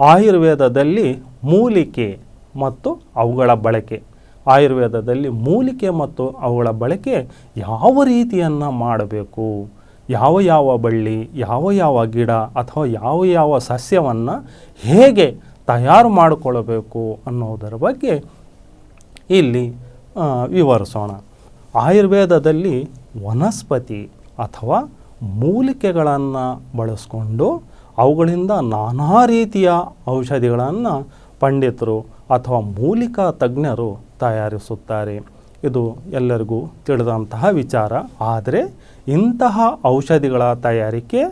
ಆಯುರ್ವೇದದಲ್ಲಿ ಮೂಲಿಕೆ ಮತ್ತು ಅವುಗಳ ಬಳಕೆ. ಆಯುರ್ವೇದದಲ್ಲಿ ಮೂಲಿಕೆ ಮತ್ತು ಅವುಗಳ ಬಳಕೆ ಯಾವ ರೀತಿಯನ್ನು ಮಾಡಬೇಕು? ಯಾವ ಯಾವ ಬಳ್ಳಿ, ಯಾವ ಯಾವ ಗಿಡ ಅಥವಾ ಯಾವ ಯಾವ ಸಸ್ಯವನ್ನು ಹೇಗೆ ತಯಾರು ಮಾಡಿಕೊಳ್ಳಬೇಕು ಅನ್ನೋದರ ಬಗ್ಗೆ ಇಲ್ಲಿ ವಿವರಿಸೋಣ. ಆಯುರ್ವೇದದಲ್ಲಿ ವನಸ್ಪತಿ ಅಥವಾ ಮೂಲಿಕೆಗಳನ್ನು ಬಳಸ್ಕೊಂಡು ಅವುಗಳಿಂದ ನಾನಾ ರೀತಿಯ ಔಷಧಿಗಳನ್ನು ಪಂಡಿತರು ಅಥವಾ ಮೂಲಿಕಾ ತಜ್ಞರು ತಯಾರಿಸುತ್ತಾರೆ. ಇದು ಎಲ್ಲರಿಗೂ ತಿಳಿದಂತಹ ವಿಚಾರ. ಆದರೆ ಇಂತಹ ಔಷಧಿಗಳ ತಯಾರಿಕೆ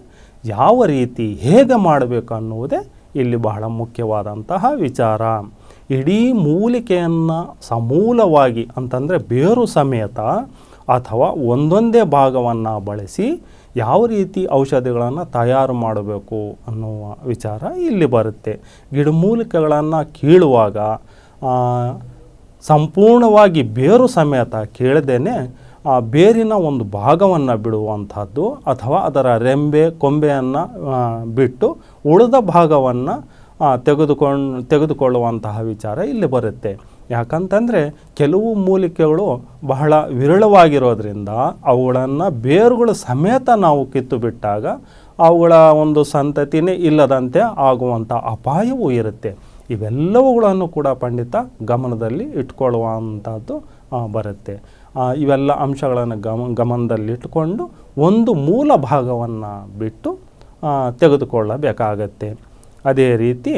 ಯಾವ ರೀತಿ ಹೇಗೆ ಮಾಡಬೇಕು ಅನ್ನುವುದೇ ಇಲ್ಲಿ ಬಹಳ ಮುಖ್ಯವಾದಂತಹ ವಿಚಾರ. ಇಡೀ ಮೂಲಿಕೆಯನ್ನು ಸಮೂಲವಾಗಿ ಅಂತಂದರೆ ಬೇರು ಸಮೇತ ಅಥವಾ ಒಂದೊಂದೇ ಭಾಗವನ್ನು ಬಳಸಿ ಯಾವ ರೀತಿ ಔಷಧಿಗಳನ್ನು ತಯಾರು ಮಾಡಬೇಕು ಅನ್ನುವ ವಿಚಾರ ಇಲ್ಲಿ ಬರುತ್ತೆ. ಗಿಡಮೂಲಿಕೆಗಳನ್ನು ಕೀಳುವಾಗ ಸಂಪೂರ್ಣವಾಗಿ ಬೇರು ಸಮೇತ ಕೇಳದೇ ಆ, ಬೇರಿನ ಒಂದು ಭಾಗವನ್ನು ಬಿಡುವಂಥದ್ದು ಅಥವಾ ಅದರ ರೆಂಬೆ, ಕೊಂಬೆಯನ್ನು ಬಿಟ್ಟು ಉಳಿದ ಭಾಗವನ್ನು ತೆಗೆದುಕೊಂಡು, ತೆಗೆದುಕೊಳ್ಳುವಂತಹ ವಿಚಾರ ಇಲ್ಲಿ ಬರುತ್ತೆ. ಯಾಕಂತಂದರೆ ಕೆಲವು ಮೂಲಿಕೆಗಳು ಬಹಳ ವಿರಳವಾಗಿರೋದ್ರಿಂದ ಅವುಗಳನ್ನು ಬೇರುಗಳು ಸಮೇತ ನಾವು ಕಿತ್ತು ಬಿಟ್ಟಾಗ ಅವುಗಳ ಒಂದು ಸಂತತಿನೇ ಇಲ್ಲದಂತೆ ಆಗುವಂಥ ಅಪಾಯವೂ ಇರುತ್ತೆ. ಇವೆಲ್ಲವುಗಳನ್ನು ಕೂಡ ಪಂಡಿತ ಗಮನದಲ್ಲಿ ಇಟ್ಕೊಳ್ಳುವಂಥದ್ದು ಬರುತ್ತೆ. ಇವೆಲ್ಲ ಅಂಶಗಳನ್ನು ಗಮ ಗಮನದಲ್ಲಿಟ್ಟುಕೊಂಡು ಒಂದು ಮೂಲ ಭಾಗವನ್ನು ಬಿಟ್ಟು ತೆಗೆದುಕೊಳ್ಳಬೇಕಾಗತ್ತೆ. ಅದೇ ರೀತಿ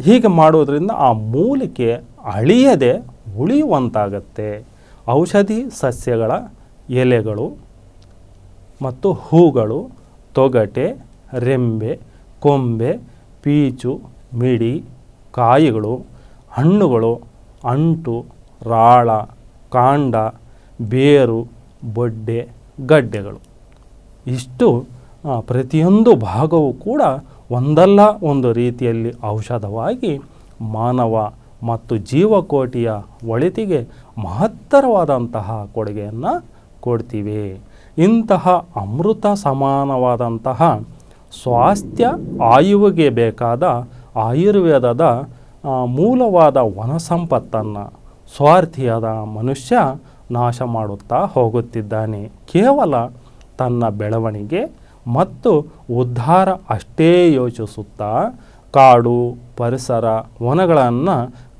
ಹೀಗೆ ಮಾಡೋದರಿಂದ ಆ ಮೂಲಿಕೆ ಅಳಿಯದೆ ಉಳಿಯುವಂತಾಗತ್ತೆ. ಔಷಧಿ ಸಸ್ಯಗಳ ಎಲೆಗಳು ಮತ್ತು ಹೂಗಳು, ತೊಗಟೆ, ರೆಂಬೆ, ಕೊಂಬೆ, ಪೀಚು, ಮಿಡಿ, ಕಾಯಿಗಳು, ಹಣ್ಣುಗಳು, ಅಂಟು, ರಾಳ, ಕಾಂಡ, ಬೇರು, ಬೊಡ್ಡೆ, ಗಡ್ಡೆಗಳು. ಇಷ್ಟು ಪ್ರತಿಯೊಂದು ಭಾಗವೂ ಕೂಡ ಒಂದಲ್ಲ ಒಂದು ರೀತಿಯಲ್ಲಿ ಔಷಧವಾಗಿ ಮಾನವ ಮತ್ತು ಜೀವಕೋಟಿಯ ಒಳಿತಿಗೆ ಮಹತ್ತರವಾದಂತಹ ಕೊಡುಗೆಯನ್ನು ಕೊಡ್ತೀವಿ. ಇಂತಹ ಅಮೃತ ಸಮಾನವಾದಂತಹ ಸ್ವಾಸ್ಥ್ಯ ಆಯುವಿಗೆ ಬೇಕಾದ ಆಯುರ್ವೇದದ ಮೂಲವಾದ ಮೂಲವಾದ ವನಸಂಪತ್ತನ್ನು ಸ್ವಾರ್ಥಿಯಾದ ಮನುಷ್ಯ ನಾಶ ಮಾಡುತ್ತಾ ಹೋಗುತ್ತಿದ್ದಾನೆ. ಕೇವಲ ತನ್ನ ಬೆಳವಣಿಗೆ ಮತ್ತು ಉದ್ಧಾರ ಅಷ್ಟೇ ಯೋಚಿಸುತ್ತಾ ಕಾಡು, ಪರಿಸರ, ವನಗಳನ್ನು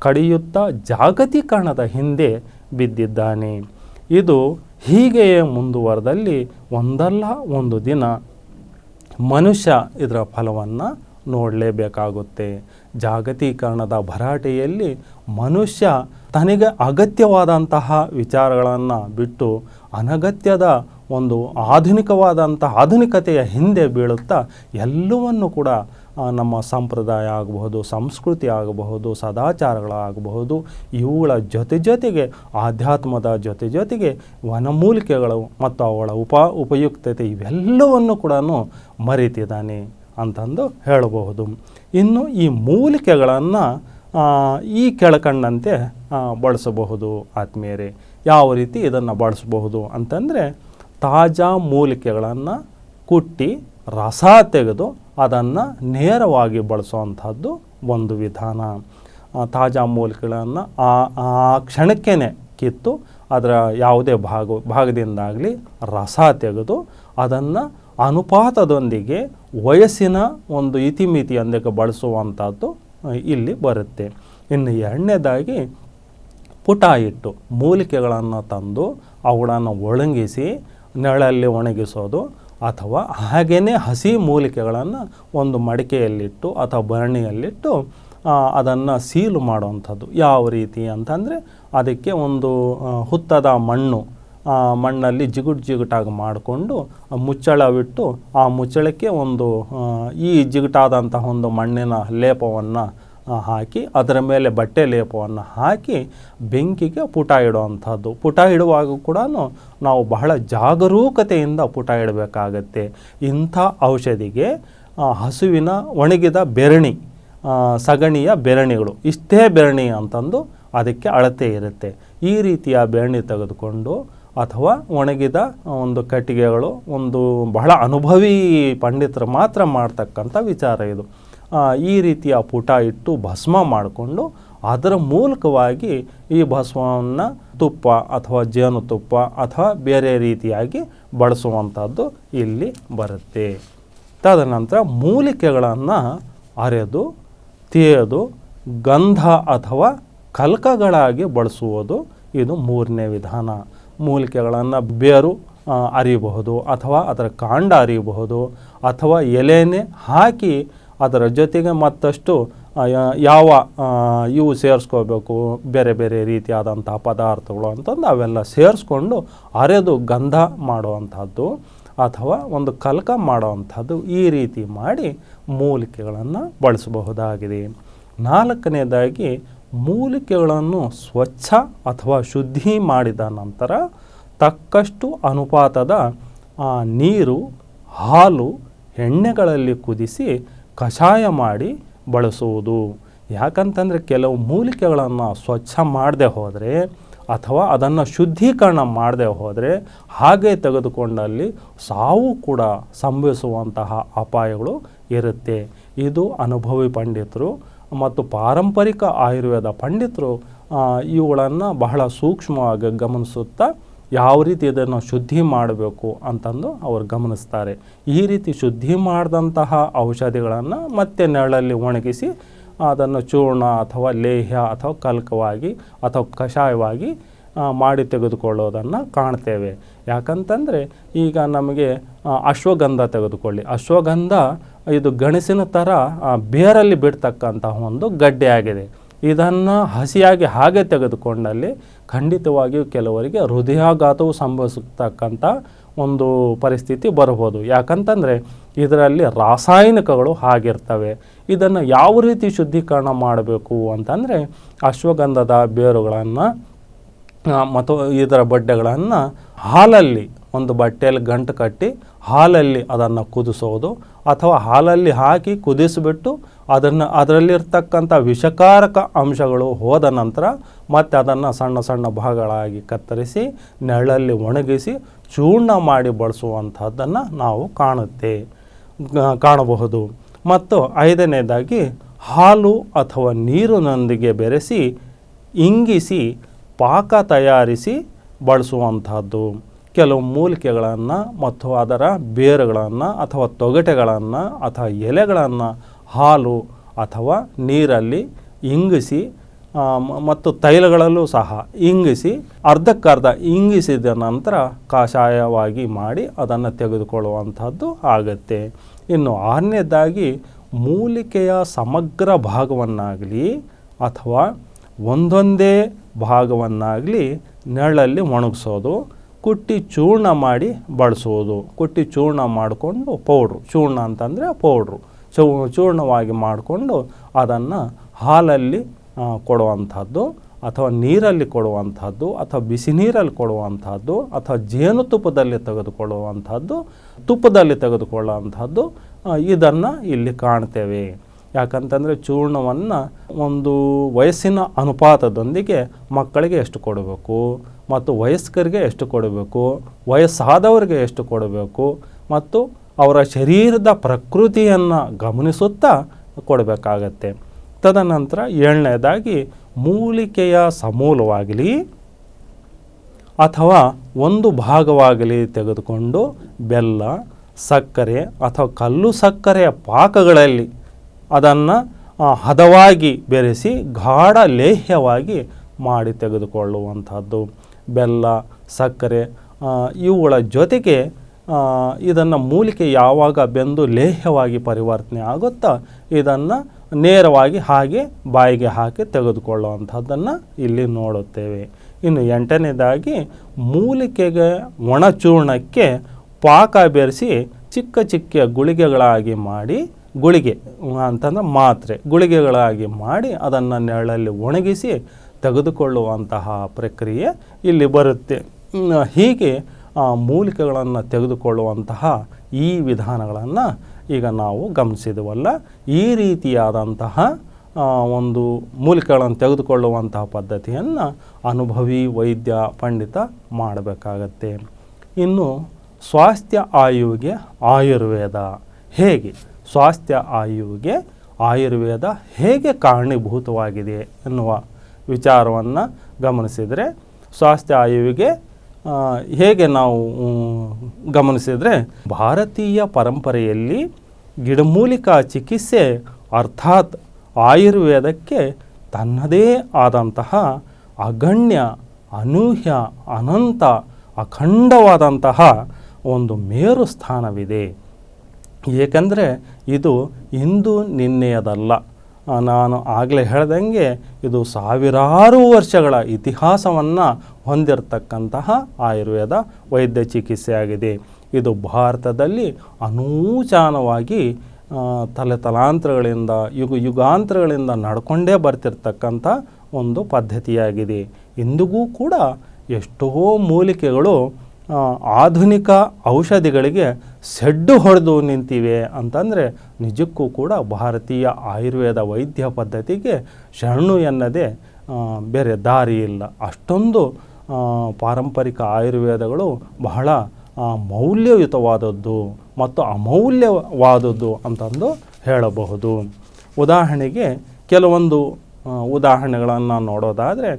ಕಡಿಯುತ್ತಾ ಜಾಗತೀಕರಣದ ಹಿಂದೆ ಬಿದ್ದಿದ್ದಾನೆ. ಇದು ಹೀಗೆಯೇ ಮುಂದುವರೆದಲ್ಲಿ ಒಂದಲ್ಲ ಒಂದು ದಿನ ಮನುಷ್ಯ ಇದರ ಫಲವನ್ನು ನೋಡಲೇಬೇಕಾಗುತ್ತೆ. ಜಾಗತೀಕರಣದ ಭರಾಟೆಯಲ್ಲಿ ಮನುಷ್ಯ ತನಗೆ ಅಗತ್ಯವಾದಂತಹ ವಿಚಾರಗಳನ್ನು ಬಿಟ್ಟು ಅನಗತ್ಯದ ಒಂದು ಆಧುನಿಕವಾದಂಥ ಆಧುನಿಕತೆಯ ಹಿಂದೆ ಬೀಳುತ್ತಾ ಎಲ್ಲವನ್ನು ಕೂಡ ನಮ್ಮ ಸಂಪ್ರದಾಯ ಆಗಬಹುದು, ಸಂಸ್ಕೃತಿ ಆಗಬಹುದು, ಸದಾಚಾರಗಳಾಗಬಹುದು, ಇವುಗಳ ಜೊತೆ ಜೊತೆಗೆ, ಆಧ್ಯಾತ್ಮದ ಜೊತೆ ಜೊತೆಗೆ ವನಮೂಲಿಕೆಗಳು ಮತ್ತು ಅವುಗಳ ಉಪ, ಉಪಯುಕ್ತತೆ ಇವೆಲ್ಲವನ್ನು ಕೂಡ ಮರೀತಿದ್ದಾನೆ ಅಂತಂದು ಹೇಳಬಹುದು. ಇನ್ನು ಈ ಮೂಲಿಕೆಗಳನ್ನು ಈ ಕೆಳಕಂಡಂತೆ ಬಳಸಬಹುದು ಆತ್ಮೀಯರೇ. ಯಾವ ರೀತಿ ಇದನ್ನು ಬಳಸಬಹುದು ಅಂತಂದರೆ, ತಾಜಾ ಮೂಲಿಕೆಗಳನ್ನು ಕುಟ್ಟಿ ರಸ ತೆಗೆದು ಅದನ್ನು ನೇರವಾಗಿ ಬಳಸುವಂಥದ್ದು ಒಂದು ವಿಧಾನ. ತಾಜಾ ಮೂಲಿಕೆಗಳನ್ನು ಆ ಕ್ಷಣಕ್ಕೇ ಕಿತ್ತು ಅದರ ಯಾವುದೇ ಭಾಗ, ಭಾಗದಿಂದಾಗಲಿ ರಸ ತೆಗೆದು ಅದನ್ನು ಅನುಪಾತದೊಂದಿಗೆ ವಯಸ್ಸಿನ ಒಂದು ಇತಿಮಿತಿಯೊಂದಿಗೆ ಬಳಸುವಂಥದ್ದು ಇಲ್ಲಿ ಬರುತ್ತೆ. ಇನ್ನು ಎರಡನೇದಾಗಿ ಪುಟ ಇಟ್ಟು ಮೂಲಿಕೆಗಳನ್ನು ತಂದು ಅವುಗಳನ್ನು ಒಣಗಿಸಿ ನೆರಳಲ್ಲಿ ಒಣಗಿಸೋದು ಅಥವಾ ಹಾಗೆಯೇ ಹಸಿ ಮೂಲಿಕೆಗಳನ್ನು ಒಂದು ಮಡಿಕೆಯಲ್ಲಿಟ್ಟು ಅಥವಾ ಭರಣಿಯಲ್ಲಿಟ್ಟು ಅದನ್ನು ಸೀಲು ಮಾಡುವಂಥದ್ದು. ಯಾವ ರೀತಿ ಅಂತಂದರೆ ಅದಕ್ಕೆ ಒಂದು ಹುತ್ತದ ಮಣ್ಣು ಮಣ್ಣಲ್ಲಿ ಜಿಗುಟು ಜಿಗುಟಾಗಿ ಮಾಡಿಕೊಂಡು ಮುಚ್ಚಳವಿಟ್ಟು ಆ ಮುಚ್ಚಳಕ್ಕೆ ಒಂದು ಈ ಜಿಗುಟಾದಂತಹ ಒಂದು ಮಣ್ಣಿನ ಲೇಪವನ್ನು ಹಾಕಿ ಅದರ ಮೇಲೆ ಬಟ್ಟೆ ಲೇಪವನ್ನು ಹಾಕಿ ಬೆಂಕಿಗೆ ಪುಟ ಇಡುವಂಥದ್ದು. ಪುಟ ಇಡುವಾಗ ಕೂಡ ನಾವು ಬಹಳ ಜಾಗರೂಕತೆಯಿಂದ ಪುಟ ಇಡಬೇಕಾಗತ್ತೆ. ಇಂಥ ಔಷಧಿಗೆ ಹಸುವಿನ ಒಣಗಿದ ಬೆರಣಿ ಸಗಣಿಯ ಬೆರಣಿಗಳು, ಇಷ್ಟೇ ಬೆರಣಿ ಅಂತಂದು ಅದಕ್ಕೆ ಅಳತೆ ಇರುತ್ತೆ. ಈ ರೀತಿಯ ಬೆರಣಿ ತೆಗೆದುಕೊಂಡು ಅಥವಾ ಒಣಗಿದ ಒಂದು ಕಟ್ಟಿಗೆಗಳು, ಒಂದು ಬಹಳ ಅನುಭವಿ ಪಂಡಿತರು ಮಾತ್ರ ಮಾಡ್ತಕ್ಕಂಥ ವಿಚಾರ ಇದು. ಈ ರೀತಿಯ ಪುಟ ಇಟ್ಟು ಭಸ್ಮ ಮಾಡಿಕೊಂಡು ಅದರ ಮೂಲಕವಾಗಿ ಈ ಭಸ್ಮವನ್ನು ತುಪ್ಪ ಅಥವಾ ಜೇನುತುಪ್ಪ ಅಥವಾ ಬೇರೆ ರೀತಿಯಾಗಿ ಬಳಸುವಂಥದ್ದು ಇಲ್ಲಿ ಬರುತ್ತೆ. ತದನಂತರ ಮೂಲಿಕೆಗಳನ್ನು ಅರೆದು, ತೇದು, ಗಂಧ ಅಥವಾ ಕಲ್ಕಗಳಾಗಿ ಬಳಸುವುದು ಇದು ಮೂರನೇ ವಿಧಾನ. ಮೂಲಿಕೆಗಳನ್ನು ಬೇರು ಅರಿಯಬಹುದು ಅಥವಾ ಅದರ ಕಾಂಡ ಅರಿಯಬಹುದು ಅಥವಾ ಎಲೆನೇ ಹಾಕಿ ಅದರ ಜೊತೆಗೆ ಮತ್ತಷ್ಟು ಯಾವ ಇವು ಸೇರಿಸ್ಕೋಬೇಕು, ಬೇರೆ ಬೇರೆ ರೀತಿಯಾದಂಥ ಪದಾರ್ಥಗಳು ಅಂತಂದು ಅವೆಲ್ಲ ಸೇರಿಸ್ಕೊಂಡು ಅರೆದು ಗಂಧ ಮಾಡುವಂಥದ್ದು ಅಥವಾ ಒಂದು ಕಲ್ಕ ಮಾಡುವಂಥದ್ದು ಈ ರೀತಿ ಮಾಡಿ ಮೂಲಿಕೆಗಳನ್ನು ಬಳಸಬಹುದಾಗಿದೆ. ನಾಲ್ಕನೇದಾಗಿ ಮೂಲಿಕೆಗಳನ್ನು ಸ್ವಚ್ಛ ಅಥವಾ ಶುದ್ಧಿ ಮಾಡಿದ ನಂತರ ತಕ್ಕಷ್ಟು ಅನುಪಾತದ ನೀರು, ಹಾಲು, ಎಣ್ಣೆಗಳಲ್ಲಿ ಕುದಿಸಿ ಕಷಾಯ ಮಾಡಿ ಬಳಸುವುದು. ಯಾಕಂತಂದರೆ ಕೆಲವು ಮೂಲಿಕೆಗಳನ್ನು ಸ್ವಚ್ಛ ಮಾಡದೆ ಹೋದರೆ ಅಥವಾ ಅದನ್ನು ಶುದ್ಧೀಕರಣ ಮಾಡದೆ ಹೋದರೆ ಹಾಗೆ ತೆಗೆದುಕೊಂಡಲ್ಲಿ ಸಾವು ಕೂಡ ಸಂಭವಿಸುವಂತಹ ಅಪಾಯಗಳು ಇರುತ್ತೆ. ಇದು ಅನುಭವಿ ಪಂಡಿತರು ಮತ್ತು ಪಾರಂಪರಿಕ ಆಯುರ್ವೇದ ಪಂಡಿತರು ಇವುಗಳನ್ನು ಬಹಳ ಸೂಕ್ಷ್ಮವಾಗಿ ಗಮನಿಸುತ್ತಾ ಯಾವ ರೀತಿ ಇದನ್ನು ಶುದ್ಧಿ ಮಾಡಬೇಕು ಅಂತಂದು ಅವರು ಗಮನಿಸ್ತಾರೆ. ಈ ರೀತಿ ಶುದ್ಧಿ ಮಾಡಿದಂತಹ ಔಷಧಿಗಳನ್ನು ಮತ್ತೆ ನೆರಳಲ್ಲಿ ಒಣಗಿಸಿ ಅದನ್ನು ಚೂರ್ಣ ಅಥವಾ ಲೇಹ್ಯ ಅಥವಾ ಕಲ್ಕವಾಗಿ ಅಥವಾ ಕಷಾಯವಾಗಿ ಮಾಡಿ ತೆಗೆದುಕೊಳ್ಳೋದನ್ನು ಕಾಣ್ತೇವೆ. ಯಾಕಂತಂದರೆ ಈಗ ನಮಗೆ ಅಶ್ವಗಂಧ ತೆಗೆದುಕೊಳ್ಳಿ. ಅಶ್ವಗಂಧ ಇದು ಗಣಸಿನ ಥರ ಬೇರಲ್ಲಿ ಬಿಡ್ತಕ್ಕಂತಹ ಒಂದು ಗಡ್ಡೆ ಆಗಿದೆ ಇದನ್ನು ಹಸಿಯಾಗಿ ಹಾಗೆ ತೆಗೆದುಕೊಂಡಲ್ಲಿ ಖಂಡಿತವಾಗಿಯೂ ಕೆಲವರಿಗೆ ಹೃದಯಾಘಾತವು ಸಂಭವಿಸತಕ್ಕಂಥ ಒಂದು ಪರಿಸ್ಥಿತಿ ಬರಬಹುದು. ಯಾಕಂತಂದರೆ ಇದರಲ್ಲಿ ರಾಸಾಯನಿಕಗಳು ಆಗಿರ್ತವೆ ಇದನ್ನು ಯಾವ ರೀತಿ ಶುದ್ಧೀಕರಣ ಮಾಡಬೇಕು ಅಂತಂದರೆ ಅಶ್ವಗಂಧದ ಬೇರುಗಳನ್ನು ಮತ್ತು ಇದರ ಬಡ್ಡೆಗಳನ್ನು ಹಾಲಲ್ಲಿ ಒಂದು ಬಟ್ಟೆಯಲ್ಲಿ ಗಂಟು ಕಟ್ಟಿ ಹಾಲಲ್ಲಿ ಅದನ್ನು ಕುದಿಸೋದು ಅಥವಾ ಹಾಲಲ್ಲಿ ಹಾಕಿ ಕುದಿಸಿಬಿಟ್ಟು ಅದನ್ನು ಅದರಲ್ಲಿರ್ತಕ್ಕಂಥ ವಿಷಕಾರಕ ಅಂಶಗಳು ಹೋದ ನಂತರ ಮತ್ತೆ ಅದನ್ನು ಸಣ್ಣ ಸಣ್ಣ ಭಾಗಗಳಾಗಿ ಕತ್ತರಿಸಿ, ನೆರಳಲ್ಲಿ ಒಣಗಿಸಿ, ಚೂರ್ಣ ಮಾಡಿ ಬಳಸುವಂಥದ್ದನ್ನು ನಾವು ಕಾಣುತ್ತೆ ಕಾಣಬಹುದು. ಮತ್ತು ಐದನೇದಾಗಿ ಹಾಲು ಅಥವಾ ನೀರಿನೊಂದಿಗೆ ಬೆರೆಸಿ, ಇಂಗಿಸಿ, ಪಾಕ ತಯಾರಿಸಿ ಬಳಸುವಂಥದ್ದು ಕೆಲವು ಮೂಲಿಕೆಗಳನ್ನು ಮತ್ತು ಅದರ ಬೇರುಗಳನ್ನು ಅಥವಾ ತೊಗಟೆಗಳನ್ನು ಅಥವಾ ಎಲೆಗಳನ್ನು ಹಾಲು ಅಥವಾ ನೀರಲ್ಲಿ ಇಂಗಿಸಿ ಮತ್ತು ತೈಲಗಳಲ್ಲೂ ಸಹ ಇಂಗಿಸಿ, ಅರ್ಧಕ್ಕರ್ಧ ಇಂಗಿಸಿದ ನಂತರ ಕಷಾಯವಾಗಿ ಮಾಡಿ ಅದನ್ನು ತೆಗೆದುಕೊಳ್ಳುವಂಥದ್ದು ಆಗುತ್ತೆ. ಇನ್ನು ಆರನೇದಾಗಿ ಮೂಲಿಕೆಯ ಸಮಗ್ರ ಭಾಗವನ್ನಾಗಲಿ ಅಥವಾ ಒಂದೊಂದೇ ಭಾಗವನ್ನಾಗಲಿ ನೆರಳಲ್ಲಿ ಒಣಗಿಸೋದು, ಕುಟ್ಟಿ ಚೂರ್ಣ ಮಾಡಿ ಬಳಸೋದು. ಕುಟ್ಟಿ ಚೂರ್ಣ ಮಾಡಿಕೊಂಡು ಪೌಡ್ರು, ಚೂರ್ಣ ಅಂತಂದರೆ ಪೌಡ್ರು. ಚೂ ಚೂರ್ಣವಾಗಿ ಮಾಡಿಕೊಂಡು ಅದನ್ನು ಹಾಲಲ್ಲಿ ಕೊಡುವಂಥದ್ದು ಅಥವಾ ನೀರಲ್ಲಿ ಕೊಡುವಂಥದ್ದು ಅಥವಾ ಬಿಸಿ ನೀರಲ್ಲಿ ಕೊಡುವಂಥದ್ದು ಅಥವಾ ಜೇನುತುಪ್ಪದಲ್ಲಿ ತೆಗೆದುಕೊಳ್ಳುವಂಥದ್ದು, ತುಪ್ಪದಲ್ಲಿ ತೆಗೆದುಕೊಳ್ಳುವಂಥದ್ದು ಇದನ್ನು ಇಲ್ಲಿ ಕಾಣ್ತೇವೆ. ಯಾಕಂತಂದರೆ ಚೂರ್ಣವನ್ನು ಒಂದು ವಯಸ್ಸಿನ ಅನುಪಾತದೊಂದಿಗೆ ಮಕ್ಕಳಿಗೆ ಎಷ್ಟು ಕೊಡಬೇಕು, ಮತ್ತು ವಯಸ್ಕರಿಗೆ ಎಷ್ಟು ಕೊಡಬೇಕು, ವಯಸ್ಸಾದವರಿಗೆ ಎಷ್ಟು ಕೊಡಬೇಕು, ಮತ್ತು ಅವರ ಶರೀರದ ಪ್ರಕೃತಿಯನ್ನು ಗಮನಿಸುತ್ತಾ ಕೊಡಬೇಕಾಗತ್ತೆ. ತದನಂತರ ಏಳನೇದಾಗಿ ಮೂಲಿಕೆಯ ಸಮೂಲವಾಗಲಿ ಅಥವಾ ಒಂದು ಭಾಗವಾಗಲಿ ತೆಗೆದುಕೊಂಡು ಬೆಲ್ಲ, ಸಕ್ಕರೆ ಅಥವಾ ಕಲ್ಲು ಸಕ್ಕರೆಯ ಪಾಕಗಳಲ್ಲಿ ಅದನ್ನು ಹದವಾಗಿ ಬೆರೆಸಿ ಗಾಢ ಲೇಹ್ಯವಾಗಿ ಮಾಡಿ ತೆಗೆದುಕೊಳ್ಳುವಂಥದ್ದು. ಬೆಲ್ಲ, ಸಕ್ಕರೆ ಇವುಗಳ ಜೊತೆಗೆ ಇದನ್ನು ಮೂಲಿಕೆ ಯಾವಾಗ ಬೆಂದು ಲೇಹ್ಯವಾಗಿ ಪರಿವರ್ತನೆ ಆಗುತ್ತೋ ಇದನ್ನು ನೇರವಾಗಿ ಹಾಗೆ ಬಾಯಿಗೆ ಹಾಕಿ ತೆಗೆದುಕೊಳ್ಳುವಂಥದ್ದನ್ನು ಇಲ್ಲಿ ನೋಡುತ್ತೇವೆ. ಇನ್ನು ಎಂಟನೇದಾಗಿ ಮೂಲಿಕೆಗೆ ಒಣಚೂರ್ಣಕ್ಕೆ ಪಾಕ ಬೆರೆಸಿ ಚಿಕ್ಕ ಚಿಕ್ಕ ಗುಳಿಗೆಗಳಾಗಿ ಮಾಡಿ ಗುಳಿಗೆ ಅಂತಂದ್ರೆ ಮಾತ್ರೆ ಗುಳಿಗೆಗಳಾಗಿ ಮಾಡಿ ಅದನ್ನು ನೆರಳಲ್ಲಿ ಒಣಗಿಸಿ ತೆಗೆದುಕೊಳ್ಳುವಂತಹ ಪ್ರಕ್ರಿಯೆ ಇಲ್ಲಿ ಬರುತ್ತೆ. ಹೀಗೆ ಮೂಲಿಕೆಗಳನ್ನು ತೆಗೆದುಕೊಳ್ಳುವಂತಹ ಈ ವಿಧಾನಗಳನ್ನು ಈಗ ನಾವು ಗಮನಿಸಿದವಲ್ಲ. ಈ ರೀತಿಯಾದಂತಹ ಒಂದು ಮೂಲಿಕೆಗಳನ್ನು ತೆಗೆದುಕೊಳ್ಳುವಂತಹ ಪದ್ಧತಿಯನ್ನು ಅನುಭವಿ, ವೈದ್ಯ, ಪಂಡಿತ ಮಾಡಬೇಕಾಗತ್ತೆ. ಇನ್ನು ಸ್ವಾಸ್ಥ್ಯ ಆಯುವಿಗೆ ಆಯುರ್ವೇದ. ಹೇಗೆ? ಸ್ವಾಸ್ಥ್ಯ ಆಯುವಿಗೆ ಆಯುರ್ವೇದ ಹೇಗೆ ಕಾರಣೀಭೂತವಾಗಿದೆ ಎನ್ನುವ ವಿಚಾರವನ್ನು ಗಮನಿಸಿದರೆ, ಸ್ವಾಸ್ಥ್ಯ ಆಯುವಿಗೆ ಹೇಗೆ ನಾವು ಗಮನಿಸಿದರೆ ಭಾರತೀಯ ಪರಂಪರೆಯಲ್ಲಿ ಗಿಡಮೂಲಿಕಾ ಚಿಕಿತ್ಸೆ ಅರ್ಥಾತ್ ಆಯುರ್ವೇದಕ್ಕೆ ತನ್ನದೇ ಆದಂತಹ ಅಗಣ್ಯ, ಅನೂಹ್ಯ, ಅನಂತ, ಅಖಂಡವಾದಂತಹ ಒಂದು ಮೇರು ಸ್ಥಾನವಿದೆ. ಏಕೆಂದರೆ ಇದು ಇಂದು ನಿನ್ನೆಯದಲ್ಲ. ನಾನು ಆಗಲೇ ಹೇಳ್ದಂಗೆ ಇದು ಸಾವಿರಾರು ವರ್ಷಗಳ ಇತಿಹಾಸವನ್ನು ಹೊಂದಿರತಕ್ಕಂತಹ ಆಯುರ್ವೇದ ವೈದ್ಯ ಚಿಕಿತ್ಸೆಯಾಗಿದೆ. ಇದು ಭಾರತದಲ್ಲಿ ಅನೂಚಾನವಾಗಿ ಆ, ತಲೆ ತಲಾಂತರಗಳಿಂದ ಯುಗ ಯುಗಾಂತರಗಳಿಂದ ನಡ್ಕೊಂಡೇ ಬರ್ತಿರ್ತಕ್ಕಂಥ ಒಂದು ಪದ್ಧತಿಯಾಗಿದೆ. ಇಂದಿಗೂ ಕೂಡ ಎಷ್ಟೋ ಮೂಲಿಕೆಗಳು ಆಧುನಿಕ ಔಷಧಿಗಳಿಗೆ ಸೆಡ್ಡು ಹೊಡೆದು ನಿಂತಿವೆ ಅಂತಂದರೆ ನಿಜಕ್ಕೂ ಕೂಡ ಭಾರತೀಯ ಆಯುರ್ವೇದ ವೈದ್ಯ ಪದ್ಧತಿಗೆ ಶರಣು ಎನ್ನದೇ ಬೇರೆ ದಾರಿ ಇಲ್ಲ. ಅಷ್ಟೊಂದು ಪಾರಂಪರಿಕ ಆಯುರ್ವೇದಗಳು ಬಹಳ ಮೌಲ್ಯಯುತವಾದದ್ದು ಮತ್ತು ಅಮೌಲ್ಯವಾದದ್ದು ಅಂತಂದು ಹೇಳಬಹುದು. ಉದಾಹರಣೆಗೆ ಕೆಲವೊಂದು ಉದಾಹರಣೆಗಳನ್ನು ನೋಡೋದಾದರೆ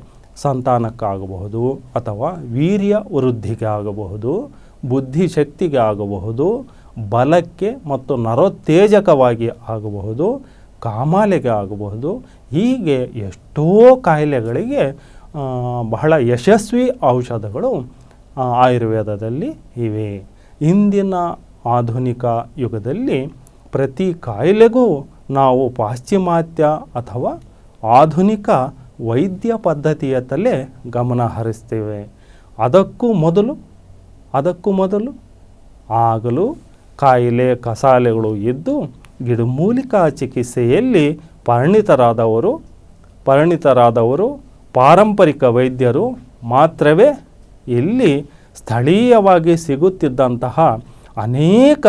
ಸಂತಾನಕ್ಕಾಗಬಹುದು ಅಥವಾ ವೀರ್ಯ ವೃದ್ಧಿಗೆ ಆಗಬಹುದು ಬುದ್ಧಿಶಕ್ತಿಗೆ ಆಗಬಹುದು, ಬಲಕ್ಕೆ ಮತ್ತು ನರೋತ್ತೇಜಕವಾಗಿ ಆಗಬಹುದು, ಕಾಮಾಲೆಗೆ ಆಗಬಹುದು, ಹೀಗೆ ಎಷ್ಟೋ ಕಾಯಿಲೆಗಳಿಗೆ ಬಹಳ ಯಶಸ್ವಿ ಔಷಧಗಳು ಆಯುರ್ವೇದದಲ್ಲಿ ಇವೆ. ಇಂದಿನ ಆಧುನಿಕ ಯುಗದಲ್ಲಿ ಪ್ರತಿ ಕಾಯಿಲೆಗೂ ನಾವು ಪಾಶ್ಚಿಮಾತ್ಯ ಅಥವಾ ಆಧುನಿಕ ವೈದ್ಯ ಪದ್ಧತಿಯತ್ತಲೇ ಗಮನ ಹರಿಸ್ತೇವೆ. ಅದಕ್ಕೂ ಮೊದಲು ಅದಕ್ಕೂ ಮೊದಲು ಆಗಲೂ ಕಾಯಿಲೆ ಕಸಾಲೆಗಳು ಇದ್ದು ಗಿಡಮೂಲಿಕಾ ಚಿಕಿತ್ಸೆಯಲ್ಲಿ ಪರಿಣಿತರಾದವರು ಪರಿಣಿತರಾದವರು ಪಾರಂಪರಿಕ ವೈದ್ಯರು ಮಾತ್ರವೇ ಇಲ್ಲಿ ಸ್ಥಳೀಯವಾಗಿ ಸಿಗುತ್ತಿದ್ದಂತಹ ಅನೇಕ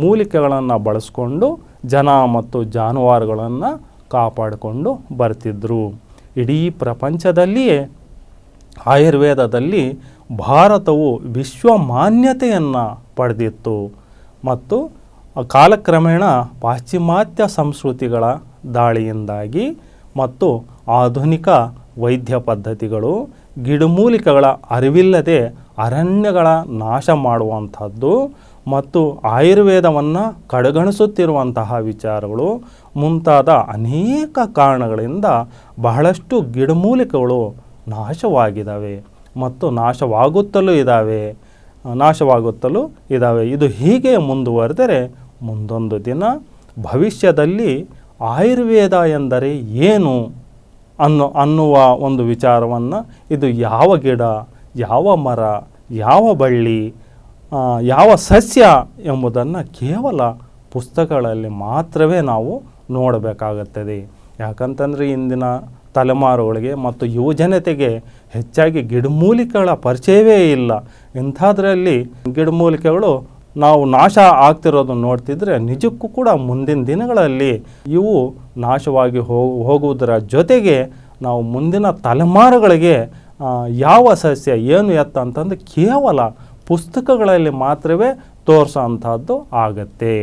ಮೂಲಿಕೆಗಳನ್ನು ಬಳಸ್ಕೊಂಡು ಜನ ಮತ್ತು ಜಾನುವಾರುಗಳನ್ನು ಕಾಪಾಡಿಕೊಂಡು ಬರ್ತಿದ್ದರು ಇಡೀ ಪ್ರಪಂಚದಲ್ಲಿಯೇ ಆಯುರ್ವೇದದಲ್ಲಿ ಭಾರತವು ವಿಶ್ವ ಮಾನ್ಯತೆಯನ್ನು ಪಡೆದಿತ್ತು. ಮತ್ತು ಕಾಲಕ್ರಮೇಣ ಪಾಶ್ಚಿಮಾತ್ಯ ಸಂಸ್ಕೃತಿಗಳ ದಾಳಿಯಿಂದಾಗಿ ಮತ್ತು ಆಧುನಿಕ ವೈದ್ಯ ಪದ್ಧತಿಗಳು, ಗಿಡಮೂಲಿಕೆಗಳ ಅರಿವಿಲ್ಲದೆ ಅರಣ್ಯಗಳ ನಾಶ ಮಾಡುವಂಥದ್ದು ಮತ್ತು ಆಯುರ್ವೇದವನ್ನು ಕಡೆಗಣಿಸುತ್ತಿರುವಂತಹ ವಿಚಾರಗಳು ಮುಂತಾದ ಅನೇಕ ಕಾರಣಗಳಿಂದ ಬಹಳಷ್ಟು ಗಿಡಮೂಲಿಕೆಗಳು ನಾಶವಾಗಿದ್ದಾವೆ ಮತ್ತು ನಾಶವಾಗುತ್ತಲೂ ಇದ್ದಾವೆ ನಾಶವಾಗುತ್ತಲೂ ಇದ್ದಾವೆ ಇದು ಹೀಗೆ ಮುಂದುವರೆದರೆ ಮುಂದೊಂದು ದಿನ ಭವಿಷ್ಯದಲ್ಲಿ ಆಯುರ್ವೇದ ಎಂದರೆ ಏನು? ಅನ್ನೋ, ಅನ್ನುವ ಒಂದು ವಿಚಾರವನ್ನು ಇದು ಯಾವ ಗಿಡ, ಯಾವ ಮರ, ಯಾವ ಬಳ್ಳಿ ಯಾವ ಸಸ್ಯ ಎಂಬುದನ್ನು ಕೇವಲ ಪುಸ್ತಕಗಳಲ್ಲಿ ಮಾತ್ರವೇ ನಾವು ನೋಡಬೇಕಾಗುತ್ತದೆ. ಯಾಕಂತಂದರೆ ಇಂದಿನ ತಲೆಮಾರುಗಳಿಗೆ ಮತ್ತು ಯುವಜನತೆಗೆ ಹೆಚ್ಚಾಗಿ ಗಿಡಮೂಲಿಕೆಗಳ ಪರಿಚಯವೇ ಇಲ್ಲ. ಇಂಥದ್ರಲ್ಲಿ ಗಿಡಮೂಲಿಕೆಗಳು ನಾವು ನಾಶ ಆಗ್ತಿರೋದನ್ನು ನೋಡ್ತಿದ್ರೆ ನಿಜಕ್ಕೂ ಕೂಡ ಮುಂದಿನ ದಿನಗಳಲ್ಲಿ ಇವು ನಾಶವಾಗಿ ಹೋಗು, ಹೋಗುವುದರ ಜೊತೆಗೆ ನಾವು ಮುಂದಿನ ತಲೆಮಾರುಗಳಿಗೆ ಯಾವ ಸಸ್ಯ ಏನು ಎತ್ತ ಅಂತಂದು ಕೇವಲ ಪುಸ್ತಕಗಳಲ್ಲಿ ಮಾತ್ರವೇ ತೋರಿಸೋ ಅಂಥದ್ದು ಆಗತ್ತೆ.